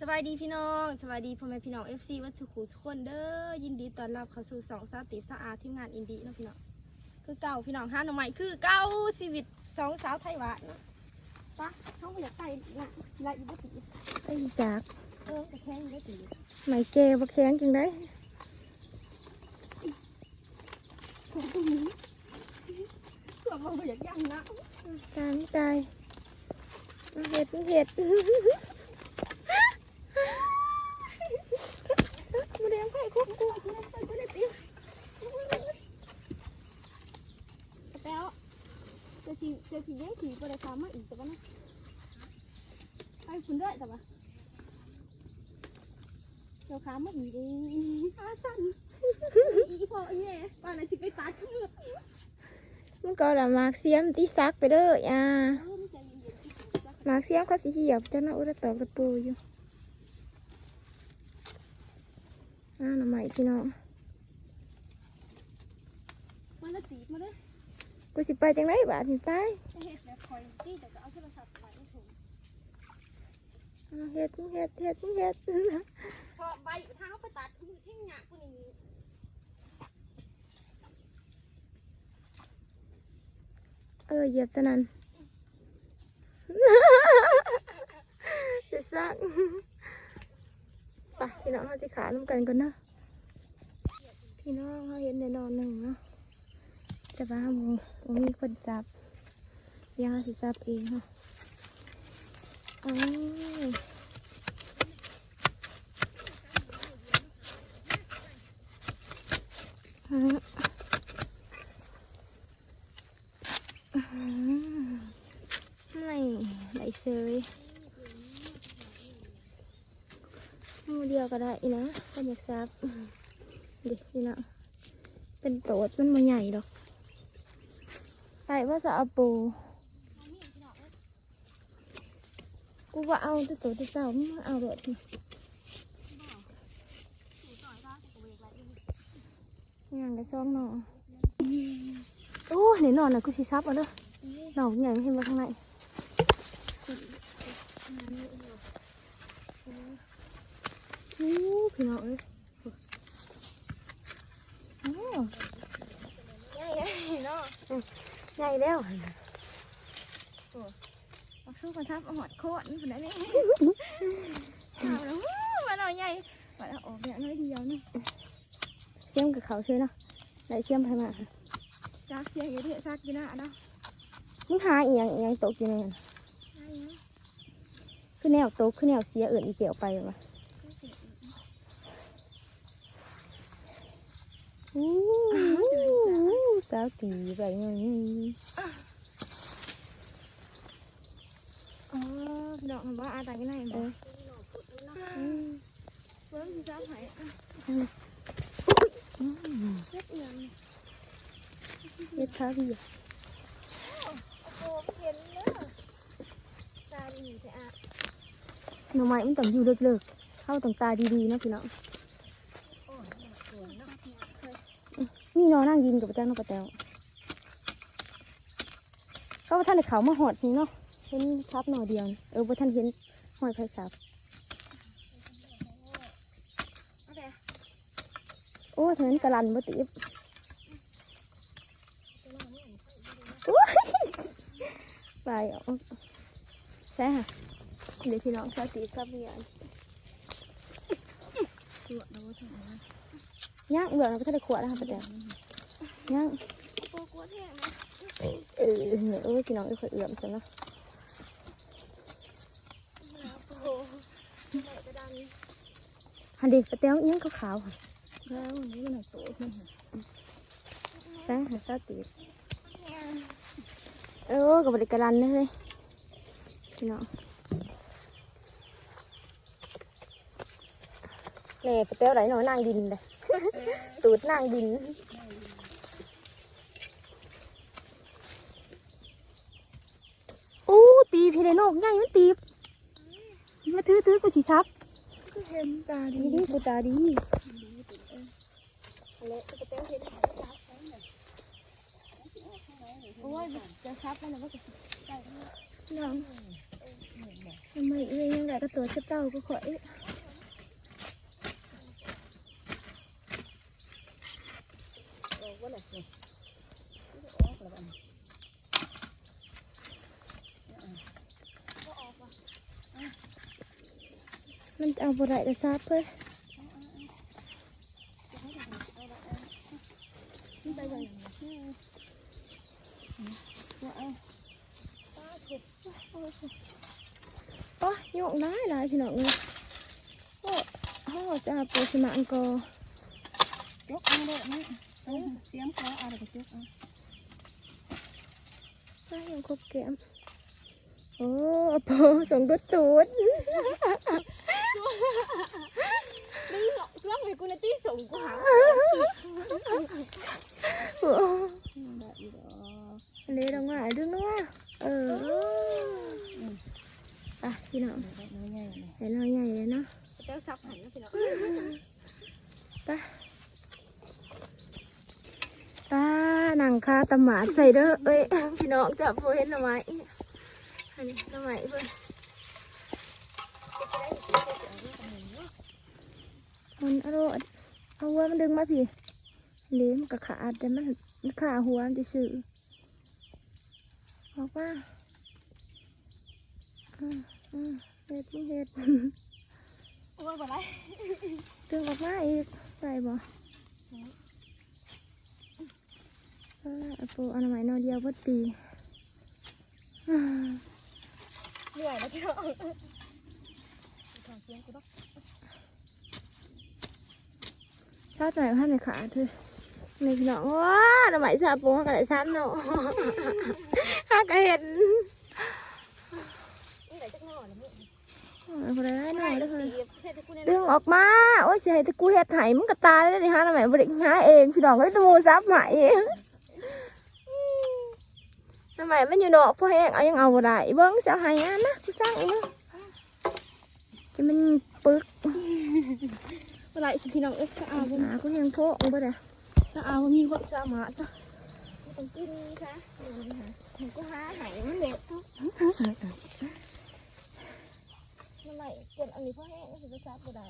สบายดีพี่น้องสบายดีพ่อแม่พี่น้อง FC วัดสุขุสุขคนเด้อยินดีต้อนรับเข้าสู่สองสาวตีบสาวอาทีมงานอินดี้เนาะพี่น้องคือเก่าพี่น้องห้าหน่อไม้คือเก่าชีวิตสองสาวไทยหวานเนาะปะเขาไปอยากไปนะสิละอีบุตรีไอ้จากเออแต่แข้งอีบุตรีไหมเกบ่แข็งจังได้ถูกตรงนี้เพื่อมันบ่อยากย่างนะตายไม่ตายมันเห็ดมันเห็ด มาเลี้ยงไข่คุกกูกูใส่กูได้ตีแล้วจะสิจะสิยังขี่ไปได้ทำ มาอีกแต่ว่านะไปคุณด้วยแต่ว่าเจ้าขามาอีกเองขาสั่นอีพออีแย่ป่านไหนสิไปตัดขึ้นเลือดมันก็ละมากเสียมตีซักไปเด้ออ่าเออมันใจเย็นๆที่สุดจ้ะมากเสียมเขาสิเหี่ยวจังนะอุระตอกตะปูอยู่อ้าวหน่อไม้พี่น้องมันละตีบมาเลย กูสิไปจังไดบาดนี่ตายจะเห็ดแบบคอยตีแต่ก็เอาโทรศัพท์ไปไม่ถูกอ้าวเห็ดมึงเห็ดเห็ดมึงเห็ดพอใบเท้าไปตัดมือที่หยากูนี่เออเหยียบตะนั้นจะซักไปพี่น้องเขาจะขาน้ำกันก่อนเนาะพี่น้องเขาเห็นแน่นอนหนึ่งเนาะ แต่ว่าหมูหมูมีคนซับเดี๋ยังเขาสิซับเองเนาะอ้าวฮะอื้อหือไม่ไหลเซยหมูเดียวก็ได้นะก็อยากซับด็กพี่น้องเป็นโตดมันมาใหญ่ดอก ใส่ว่าจะเอาปูกูว่าเอาแต่ตัวที่เจ้ามึงมาเอาเด็ดนี่ย่างกระซองหนอโอ้ไหนนอนน่ะกูสิซับเอาเด้อหนอใหญ่เห็นมาข้างในอู้พี่น้องเอ้ยโอ้ใหญ่เลยเนาะ ใหญ่แล้วเอาสู้กันทับเอาหอดโคตรคนนั้นนี่เอาแล้ววู้มาหน่อยใหญ่มาแล้วโอ้แบบน้อยเดียวนี่เชื่อมกับเขาเชื่อเนาะไหนเชื่อมไปมาจักเสียเยอะเทะซักกินอะเนาะมึงหาอีหยังอีหยังตกอยู่ในนั้นคือแนวตกคือแนวเสียเอื่นอีเสียออกไปวะอู้ สาวตีไปเงี้ยอ๋อดอกมันว่าอาตากันไหนเบ่ออืมเพิ่มสิซับให้อะอืมเฮ็ดเอียงเย็ดขาพี่โอ้โหเห็นเด้อตาดีแท้อะหน่อไม้มันต้องอยู่เลิกๆเข้าต้องตาดีๆนะพี่น้อง นี่นอนนั่งยินกับประแตงนกกระแตวเขาว่าท่านได้เขามาหอดนี่เนาะเห็นซับหน่อเดียว เออว่ท่านเห็นหอยไผ่ซับโอ้เท่านั้นกระลันบ่ติบไปเอาใช่ค่ะเดี๋ยวพี่น้องชาวตีซับเบียนยางเบื่อเราก็จะได้ขวดนะคะประเดี๋ยว ย่างโอ้กลัวแท้นะเออเนี่ยโอ้ยพี่น้องไอ้คนเอื่อมจังนะโอ้โหแม่กระดานฮันดีประเดี๋ยวยังขาวๆค่ะแล้ววันนี้มันหนักโตมันใช่ค่ะชาวตีเออกับบริการันนะเฮ้ยพี่น้องแหน่ประเดี๋ยวไหนหน่อยนางดินเลยตูดนางดิน อู้ตีพี่ไดโนกใหญ่มันตีบมาถือถือกูสิซับก็เห็นตาดีดีดีกูตาดีโอ้ยจะซับมันแล้วก็จะใส่น้องทำไมเอ้ยยังไงก็ตัวเช้าเต้าก็ขอยออกว่าไหนนี่ออกแล้วบัดนี้ มัน เอาบ่ได้ก็ทราบเพิ่นไปยังไงว่าเอาป้าโยกได้หลายพี่น้องเลยโอ้เฮาจะเอาปูสมาอังกอร์ยกเอาเด้อไหมเออเสียมคอเอาแล้วก็ยกเอาป้ายังครบแก้มโอ้ปูส่งดุดตูด นี่เหรอเรื่องให้กูในที่ส่งกูหาโอ้ได้อีดอกอันนี้ลงมาดึงลงมาเออไปพี่น้องได้น้อยใหญ่เลยเหัวมันดึงมาพี่เลี้ยมนกับขาดแต่มันมันขาหัวมันจะสื่อออกมาอืมอืมเฮ็ดไม่เฮ็ดว่าบ่ได้ดึงออกมาอีกใส่บ่เออเอาปูอนามัยนอนเดียวเพิ่ปีอ่าเหนื่อยแล้วพี่น้องถอนเสียงกูต้อง ถ้าใจท่านในขาเธอในพี่น้องว้าอนามัยสาปูเขาก็ได้ซ้ำเนาะข้าก็เห็นอะมึงเอาไปได้หน่อยเด้อเฮ้ยดึงออกมาโอ้ยเสียแต่กูเฮ็ดไห้มึงก็ตายแล้วนี่ฮะทำไมบริหาเองพี่น้องก็ตะมูซับใหม่ทำไมมันอยู่นอกพ่อแห้งเอายังเอาบ่ได้เบิ้งเสียหายนะกูสร้างเองจะมันปึก บ่ได้สิพี่น้องเอ้ยสะอาดบ่หากูยังโพกบ่ได้สะอาดบ่มีความสามารถนะต้องกินค่ะกูหาหายมันเด็กทำไมเกิดอันนี้พอแห้งก็สิไปซับบ่ได้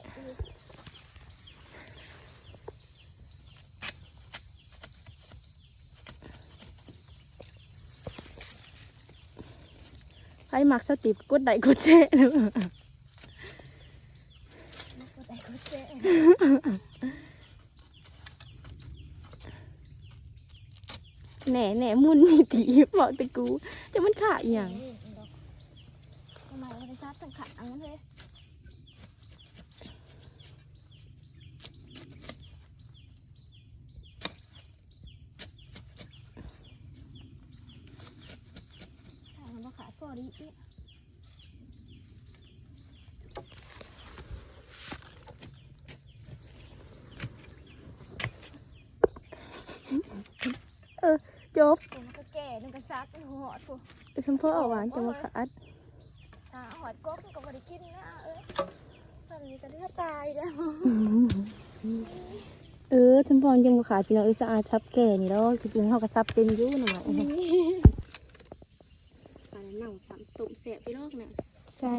ใครมักสติปกดได้กดแชร์บ่ได้กูเจ๊ แหน่แหน่มุนมีตีบอกต่กูแต่มันขาดอย่างทำไมบ่ได้ซับทั้งขาอันเลยขาพอดีอีก จบเดี๋ยวมันก็แก่นึงก็ซักมันหอดพวกชมพ่อเอาหวานจะมาขาดอ่าหอดก๊กมันก็บ่ได้กินนะเอ้ยตอนนี้ก็เลือดตายแล้วเออชมพรยังมาขาดพี่น้องเอ้ยสะอาดซับแก่นี่แล้วจริงๆเขาก็ซับเป็นอยู่หน่อยอันนั้นนั่งสัมตุ่มเสียไปรอกเนี่ยใส่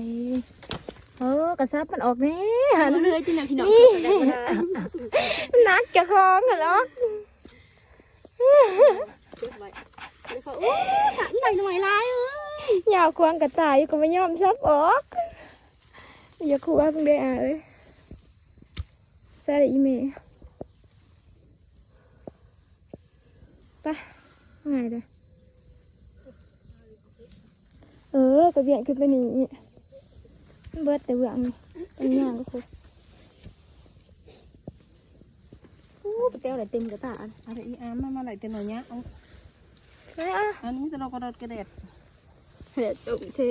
เออกระซับมันออกแน่หันเลยที่ไหนพี่น้องนักจะคล้องเหรอเก็บไว้เดี๋ ยวเขาโอ้ถังใหญ่หน่อยลายเอ้ยยาวควงกระต่ายก็ไม่ยอมซับออกอย่าขู่ว่าเพิ่งได้อะเอ้ยใส่อีเมลไปง่ายเลยเออกระเบียนขึ้นไปนี่เบิดแต่เบื้องนี่เป็นย่างก็คือโอ้ไปเต้าอะไรเต็มกระตาอะไรอีอามมันมาไหลเต็มเลยเนี้ยเอาไปอะอันนี้จะเรากระโดดกระเด็ดเดี๋ยวตุ่มเสีย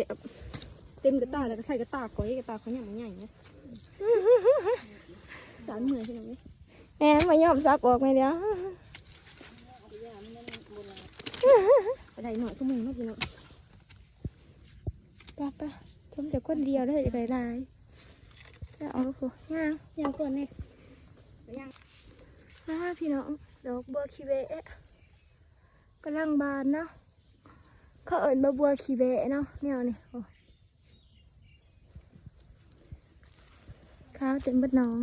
เต็มกระตาแล้วก็ใส่กระตาก้อยกระตาเขาอย่างมันใหญ่เนี่ยสารเหมือนใช่ไหมแหมไม่ยอมซับออกไหมเดี๋ยวไปได้หน่อยก็มึงเนาะพี่น้องไป้าป้าชมแต่คนเดียวได้หลายลายแล้วเอาลูกย่างยาวก่อนเนี่ยมาพี่น้องดอกบัวคีเบะ กำลังบานเนาะเขาเอิญมาบัวคีเบะเนาะแนวนี่โอ้ขาวเต็มบัดน้อง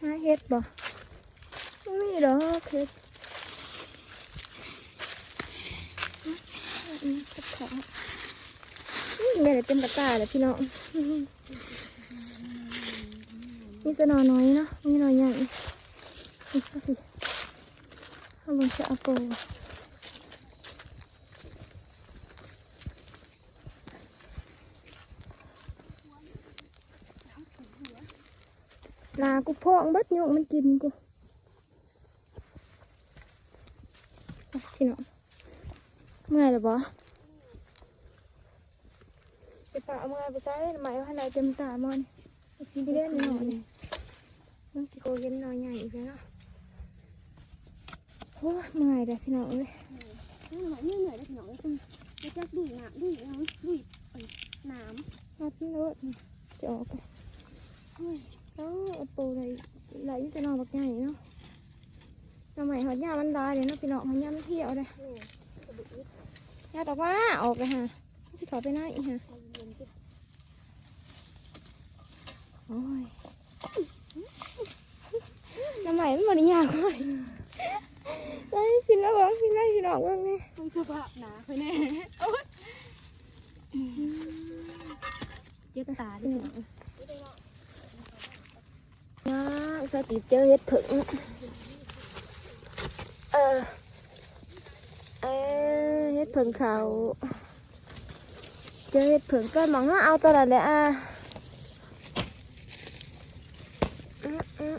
หาเฮ็ดบ่ไม่มีดอกเฮ็ดอืมกับขาวอุ้ยแม่เต็มกระตาเลยพี่น้อง นี่ก็นอนน้อยเนาะนี่นอนใหญ่นี่ก็คือเอาลงจะเอาโปรลากูพองเบัดโยกมันกินกูไปพี่น้องเมื่อยหรือบ่ไปปะเอามื่อยไปใช้ไหมว่าให้ได้เต็มตามอนพี่เล่นหน่อยนี่ มันสิโกเย็นหน่อยใหญ่อีกแล้วเนาะโอ้ยเมื่อยเลยพี่น้องเอ้ยนี่เหนื่อยนี่เหนื่อยได้พี่น้องอืมไปจักดุยน้ำดุยน้ำดุยเอ้ยน้มาที่รถนี่จะออกไปำเฮ้ยเอ้าเอาปูเลยไหลจะนอนบักใหญ่เนาะทำไมหอดยามันลายเลยเนาะพี่น้องหอดยามันเที่ยวเลยยาดอกว่าออกเลยฮะที่ขอไปหน้าอีกฮะโอ้ย ทำไมมันบริยากเลยไล่พี่แล้วบ้างพี่ไล่พี่น้องบ้างนี่ต้องสภาพหนาไปแน่โอ๊ยเจ็บตาด้วยพี่น้าสติเจอเห็ดผึ่งเออเออเห็ดผึ่งเขาเจอเห็ดผึ่งก็มองว่าเอาตัวนั้นเลยอะอื้ออื้อ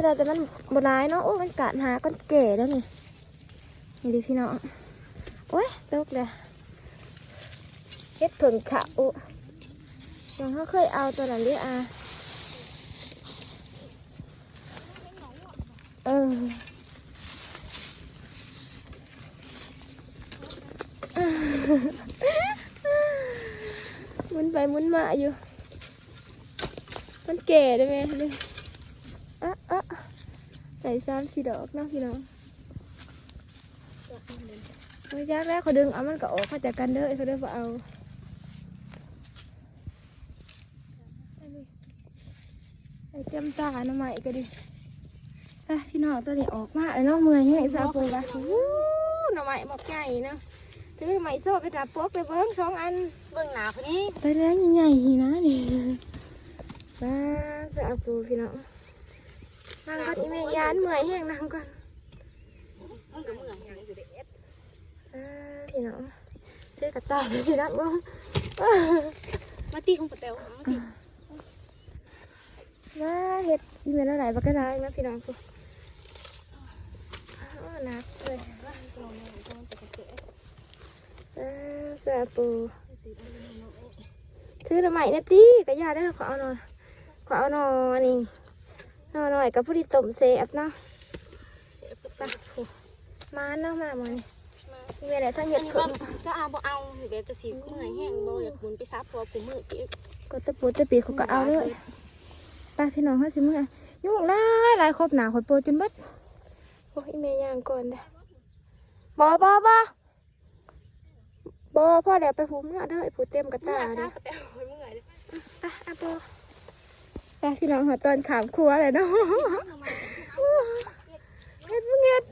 ที่เราแต่มันบร้ายเนาะโอ้มันกัดหาก้อนเก๋แล้วนี่นี่ดิพี่น้องโอ้ยตกเลยเห็ดผึ่งเขายังเขาเคยเอาตัวนั้นเลยอะเออมุนไปมุนมาอยู่ มันแก่ได้ไหมเลยอะอะ ใส่ซ้ำสีดอกเนาะพี่น้องไม่ยากแล้วเขาดึงเอามันก็ออกมาจากกันเด้อเขาเด้อบ่เอาไอ้เตรียมตาหน่อไม้ก็ดิอะพี่น้องตัวนี้ออกมาแล้วเนาะเมื่อยเนี่ยซาปูละวู้หน่อไม้หมกใหญ่เนาะถือหน่อไม้โซ่ไปจับปุ๊บไปเบิ้งสองอันเบื้องหน้าคนนี้ไปแล้วใหญ่ๆนะนี่มาซาปูพี่น้อง นั่งก่อนอีเมยานเมื่อยแห้งนั่งก่อนมึงกับมึงอย่างอยู่เด็ดอ่าพี่น้องถือกระต่ายสินักบ้างมาตีของปะเตวมาตีมาเห็ดอีเมลอะไรบักกระดาษนะพี่น้องกูอ้าวหนักเลยอ่าซาปูถือทำไมนะตี้กะยาได้อขอเอาหน่อยขอเอาหน่อยนี่ห น่อยหน่อยกับผู้ที่ต้มเซฟเนาะไปโอ้มาเนาะมาหมดนี่มีอะไรทั้งเห็อัดนนี้ผึ่ว่างจะเอาบ่เอาแบบจะสีเมื่อยแห้งบ่อยากบุญไปซับพอผมมือจีก็ตะปูตะปีเขาก็เอาเลยไปพี่น้องเขาสิมึงอะยุ่งหลายหลายครบหนาคอยโปรจนเบัดโอ้ยแม่ย่างก่อนเด้อบอบอบอบอพ่อเดี๋ยวไปผูเมื่อเด้อไอ้ผูเต็มกระตาซัเด้อบปะเตวเมื่อยเลยไปอะบอ ไปพี่น้องหอตอนขามครัวเลยเนาะเฮ็ดมึงเฮ็ด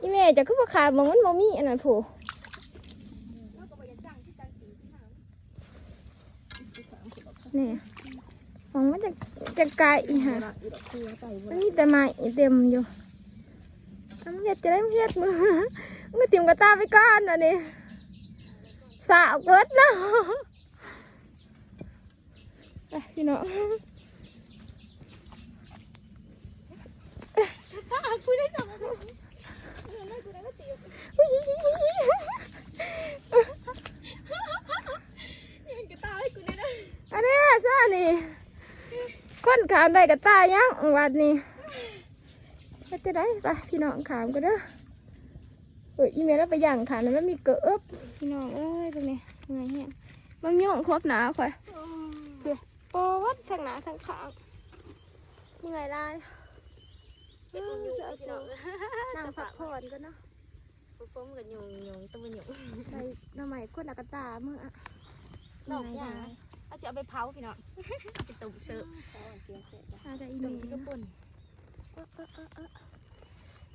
อีแม่จะคือบ่ขายมองมันบ่มีอันนั้นผู้นี่มองมันจะจะไกลอีห่ามันมีแต่ไม้เต็มอยู่ทำเฮ็ดจะได้มึงเฮ็ดมึงมึงก็ติ่มกระตาไปก่อนอันนี้สาวเบิดเนาะ ไปพี่น้องคุยได้จังยังกระตาให้กูได้ด้วยอันนี้ซ่านี่คนขามได้กับตายังวัดนี่ไปจะได้ไปพี่น้องขามกันเด้อเอออีเมลแล้วไปย่างขามแล้วมันมีเกิบพี่น้องเอ้ยเป็นไงไงเฮียบางโย่งครบหนาข่อย โอ้วัดทางหนาทางขางยังไงล่ะเออจะเอาพี่น้องนั่งพักผ่อนอนก็เนาะโฟมกับยุงยุงตัวมันยุงใส่หน้ำใหม่ก้นอากาตาเมื่ออะดอกยาเอาจะเอาไปเผาพี่น้องเอาไปตุ่มเชือเขาเอาเกียงเสร็จแล้วอาจจะอีตุ่มเมที่กระปุ่น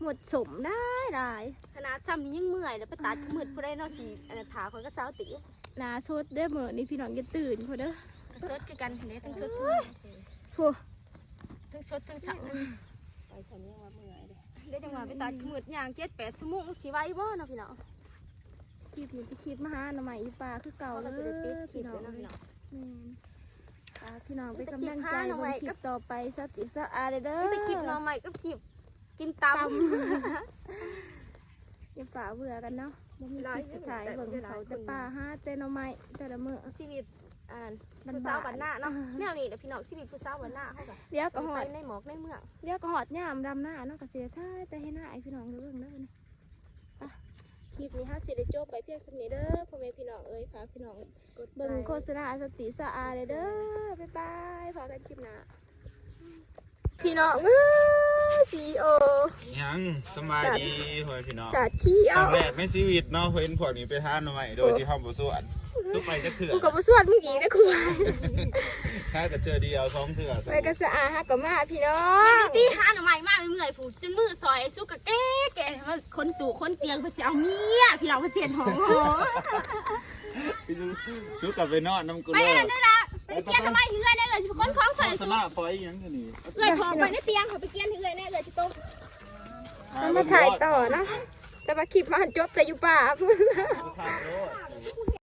หมดสมได้ได้ขนาดซ้ำนี้ยังเมื่อยแล้วไปตัดมืดผู้ได้เนอกสีอันนั้นถาคนก็เศร้าติหนาสดเด้อเหมือนี่พี่น้องอย่าตื่นพอเด้อ สดคือกันเห็นไหมทั้งสดทั้งโอ้ทั้งสดทั้งสั่งไปฉันยังว่าเมื่อยเลยได้จังหวะไปตัดมืดอย่างเจ็ดแปดชั่วโมงสีไว้บ่เนาะพี่น้องคลิปนี้ไปคลิปมาหาหน้ำใหม่อีปลาคือเก่าเขาเลก็ยจะได้ปิดคลิพี่ปน้องแล้วเนาะพี่น้องแม่นอ่าพี่น้องไปมีแต่กำลังใจคลิปหาหน่บอนยคลิปต่อไปสติสะอาดเด้อนี่ไปคลิปหน้องใหม่กับคลิปกินตำอย่าฝ่าเบื่อกันเนาะบ่มีหลายคลิปถ่ายแต่เบิ่งแต่หลายเขาคนแต่ป่าหาแต่หน่อไม้แต่ละมื้อชีวิต อ่านลำบากผู้สาวบ้านหน้าเนาะแนวนี้เดี๋ยวพี่น้องชีวิตผู้สาวบ้านหน้าเขาก็เดี๋ยวก็หอไปดในหมอกในเมืองเดี๋ยวก็หอดยามดำหน้าเนาะก็สิได้ถ่ายแต่ให้หน้าไอ้พี่น้องเด้อเบิ่งเด้อนี่อะคลิปนี้เฮาสิได้จบไปเพียงสำนี้เด้อพ่อแม่พี่น้องเอ้ยค่ะพี่น้องเบิ่งโฆษณาสติสะอาดเลยเด้อบ๊ายบายพอกันคลิปหน้า พี่น้องเอ้ยซีโอยังสบายดีพ่อแม่พี่น้องสาดขี้คเอารั้งแรกในชีวิตเนาะเห็นพวกนี้ไปหาหน่อยโดยที่ห้องบ่สวนทุกไปจะเถื่อกูกับสวดมึงอีกนะกูถ้ากับเถื่อเดียวสองเถื่อไปกันสะอาดฮักกับมาพี่น้องตีหาหน่อไม้มากเมื่อยผูจนมือซอยสุกกะแก่แก่มันคนตู่คนเตียงเพื่อจะเอาเมียพี่น้องเพื่อเสียนหอมหอมพี่ทุกกลับไปนอนน้ำกูไปเลอันยนั้นได้ละไป เกียนหน่อไม้เหือยแน่เลยสิคนคล้องใส่โฆษสุกณาพอยยังกันนี่เหือยทองไปในเตียงเขาไปเกียนเหือยแน่เลยสิโตเรามาถ่ายต่อนะ แต่ว่าคลิปมันจบแต่อยู่ป่าทางโลด